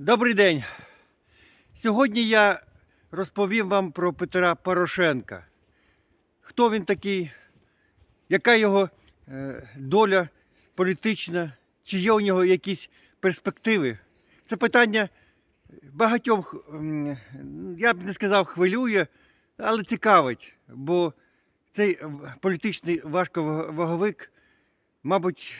Добрий день. Сьогодні я розповім вам про Петра Порошенка. Хто він такий, яка його е, доля політична, чи є у нього якісь перспективи? Це питання багатьох, м, я б не сказав, хвилює, але цікавить, бо цей політичний важковаговик, мабуть,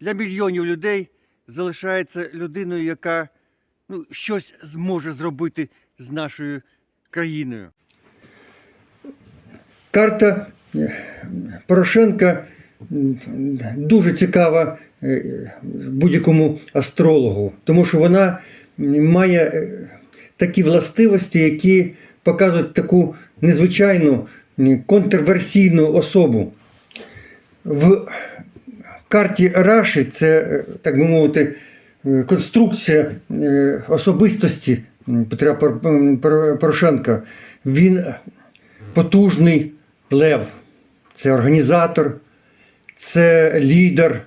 для мільйонів людей залишається людиною, яка ну, щось зможе зробити з нашою країною. Карта е, Порошенка дуже цікава е, будь-якому астрологу, тому що вона має е, такі властивості, які показують таку незвичайну контрверсійну особу. В карті Раші це, так би мовити, конструкція е, особистості Петра Порошенка. Він потужний лев, це організатор, це лідер,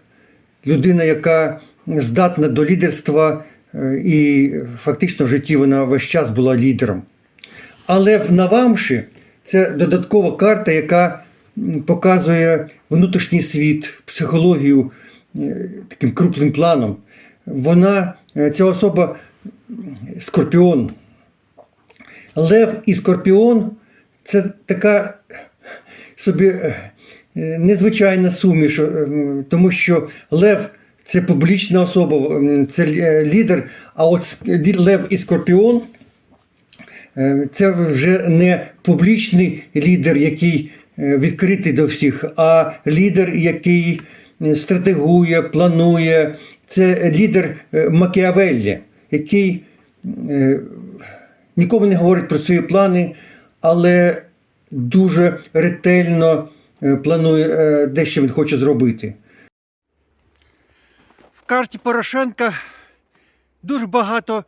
людина, яка здатна до лідерства, е, і фактично в житті вона весь час була лідером. Але в Навамші це додаткова карта, яка показує внутрішній світ, психологію е, таким крупним планом. Вона, е, ця особа скорпіон. Лев і скорпіон це така собі е, незвичайна суміш, е, тому що Лев це публічна особа, це лідер, а от Лев і Скорпіон це вже не публічний лідер, який відкритий до всіх, а лідер, який стратегує, планує. Це лідер е, Макіавеллі, який е, нікому не говорить про свої плани, але дуже ретельно е, планує де що він хоче зробити. В карті Порошенка дуже багато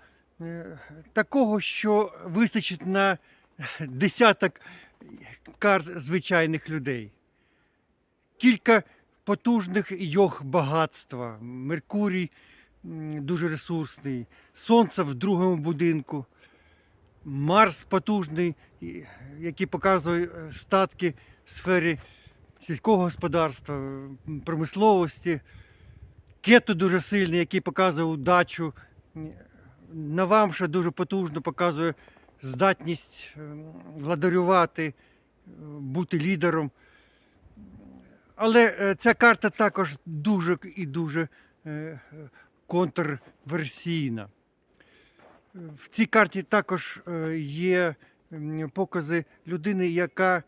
такого, що вистачить на десяток карт звичайних людей. Кілька потужних йог багатства. Меркурій дуже ресурсний, Сонце в другому будинку, Марс потужний, який показує е, статки в сфері сільського господарства, промисловості. Кету дуже сильний, який показує удачу. Навамша дуже потужно показує здатність владарювати, е, бути лідером. Але е, ця карта також дуже і дуже е, е, контрверсійна. В цій карті також є покази людини, яка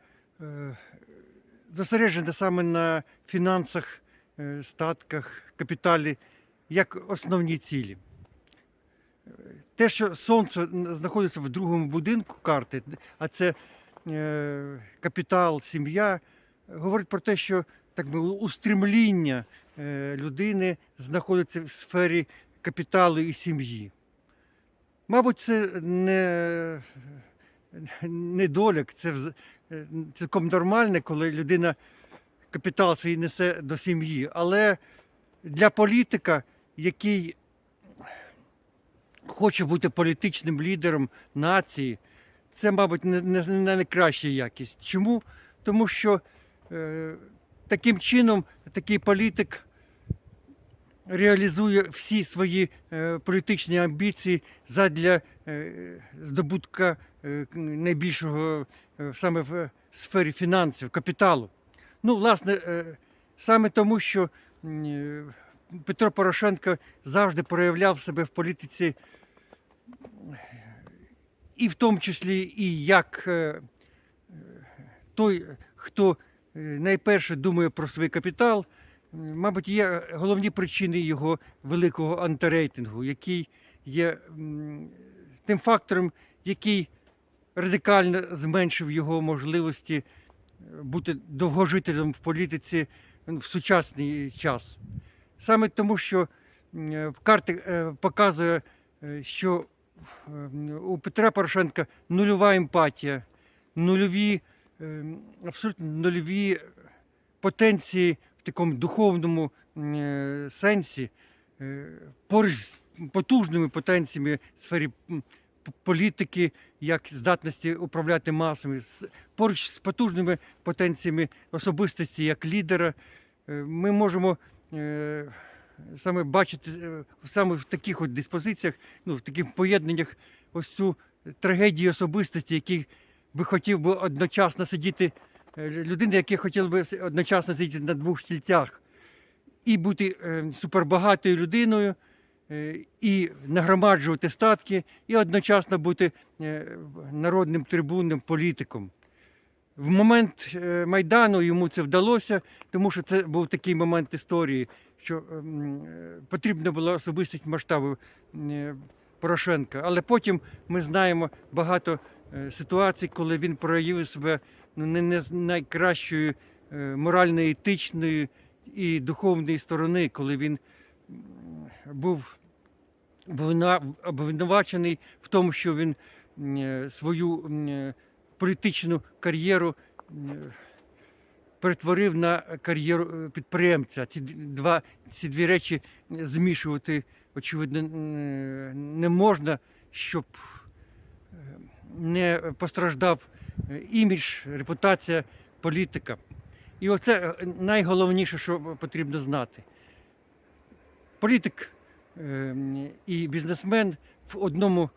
зосереджена саме на фінансах, статках, капіталі як основні цілі. Те, що сонце знаходиться в другому будинку карти, а це капітал, сім'я, говорить про те, що так би устремління е, людини знаходиться в сфері капіталу і сім'ї. Мабуть, це не недолік, це е, цілком нормальне, коли людина капітал свій несе до сім'ї. Але для політика, який хоче бути політичним лідером нації, це, мабуть, не найкраща якість. Чому? Тому що е, таким чином такий політик реалізує всі свої е, політичні амбіції задля е, здобутка е, найбільшого саме в сфері фінансів, капіталу. Ну, власне, саме тому, що Петро Порошенко завжди проявляв себе в політиці, і в тому числі і як той, хто найперше думає про свій капітал, мабуть, є головні причини його великого антирейтингу, який є тим фактором, який радикально зменшив його можливості е, бути довгожителем в політиці в сучасний час. Саме тому, що е, е, показує, е, що е, у Петра Порошенка нульова емпатія, нульові, е, абсолютно нульові потенції в такому духовному е, сенсі. Е, Поруч з потужними потенціями в сфері політики, як здатності управляти масами, поруч з потужними потенціями особистості як лідера, е, ми можемо саме бачити саме в таких от диспозиціях, ну, в таких поєднаннях ось цю трагедію особистості, який би хотів би одночасно сидіти, е, людина, яка хотіла би одночасно сидіти на двох стільцях і бути е, супербагатою людиною, е, і нагромаджувати статки, і одночасно бути народним трибунним політиком. В момент Майдану йому це вдалося, тому що це був такий момент історії, що потрібна була особистість масштабу Порошенка. Але потім ми знаємо багато ситуацій, коли він проявив себе ну, не, з найкращої е, морально-етичної і духовної сторони, коли він був обвинувачений в тому, що він е, свою е, політичну кар'єру е, перетворив на кар'єру е, підприємця. Ці два ці дві речі змішувати, очевидно, не можна, щоб е, не постраждав е, імідж, репутація політика. І оце е, найголовніше, що потрібно знати. Політик е, і бізнесмен в одному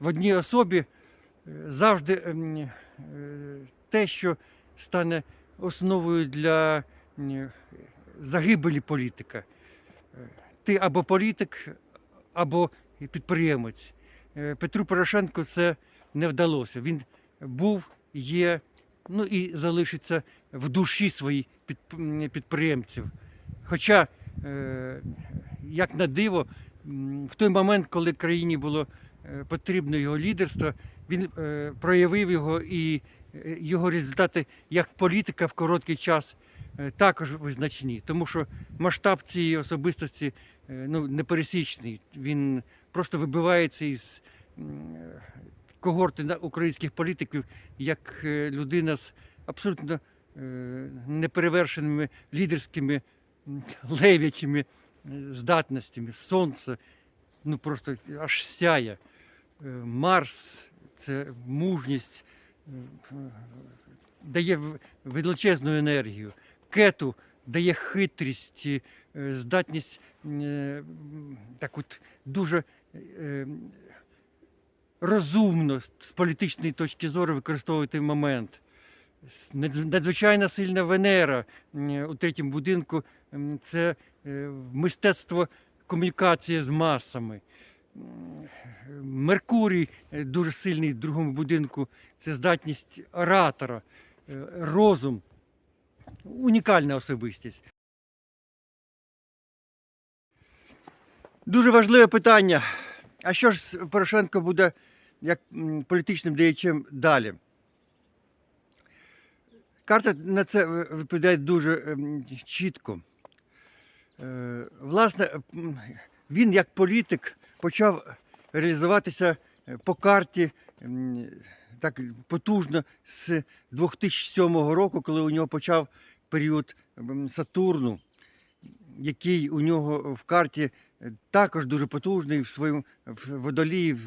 в одній особі завжди те, що стане основою для загибелі політика. Ти або політик, або підприємець. Е, Петру Порошенку це не вдалося. Він був, є, ну і залишиться в душі своїй під, підприємців. Хоча, е, як на диво, в той момент, коли країні було е, потрібно його лідерство, він проявив його і його результати як політика в короткий час також визначні, тому що масштаб цієї особистості ну, непересічний. Він просто вибивається із когорти українських політиків як е, людина з абсолютно е, неперевершеними лідерськими лев'ячими е, здатностями. Сонце ну просто аж сяє. Марс це мужність, дає величезну енергію. Кету дає хитрість, здатність так от дуже е, розумно з політичної точки зору використовувати момент. Надзвичайно сильна Венера у третьому будинку це е, мистецтво комунікації з масами. Меркурій е, дуже сильний в другому будинку це здатність оратора, е, розум, унікальна особистість. Дуже важливе питання. А що ж Порошенко буде як політичним діячем далі? Карта на це е, відповідає дуже ем, чітко. Е, Власне, він як політик почав реалізуватися е, по карті так потужно з 2007 року, коли у нього почав період Сатурну, який у нього в карті е, також дуже потужний в своєму в водолії в,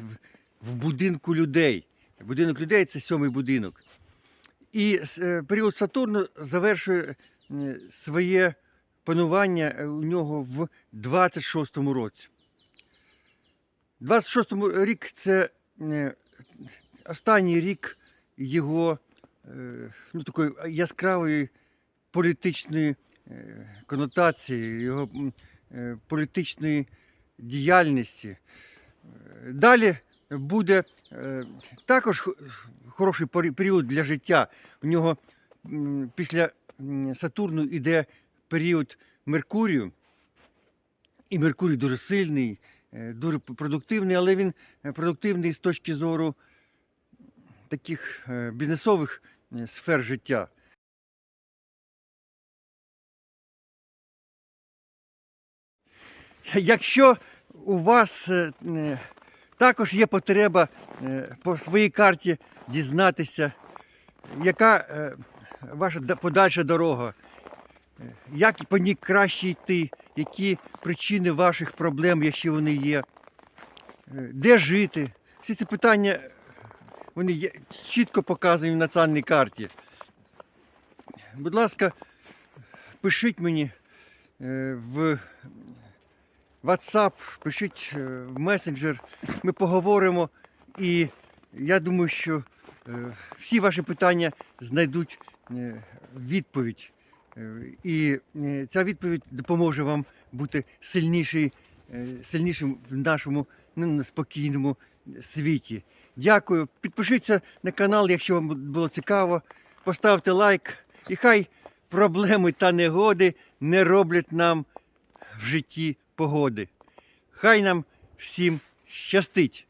в будинку людей. Будинок людей це сьомий будинок. І е, період Сатурну завершує е, своє панування е, у нього в 26-му році. 26-му рік це останній рік його ну, такої яскравої політичної конотації, його політичної діяльності. Е, Далі буде е, також хороший період для життя. У нього після Сатурну йде період Меркурію. І Меркурій дуже сильний, е, дуже продуктивний, але він е, продуктивний з точки зору таких е, бізнесових е, сфер життя. Якщо у вас е, е, також є потреба е, по своїй карті дізнатися, яка ваша подальша дорога, як по ній краще йти, які причини ваших проблем, якщо вони є, де жити. Всі ці питання вони є, чітко показані в національній карті. Будь ласка, пишіть мені в WhatsApp, пишіть е, в месенджер, ми поговоримо і я думаю, що е, всі ваші питання знайдуть е, відповідь. І ця відповідь допоможе вам бути сильніший, сильнішим в нашому ну, спокійному світі. Дякую. Підпишіться на канал, якщо вам було цікаво. Поставте лайк. І хай проблеми та негоди не роблять нам в житті погоди. Хай нам всім щастить!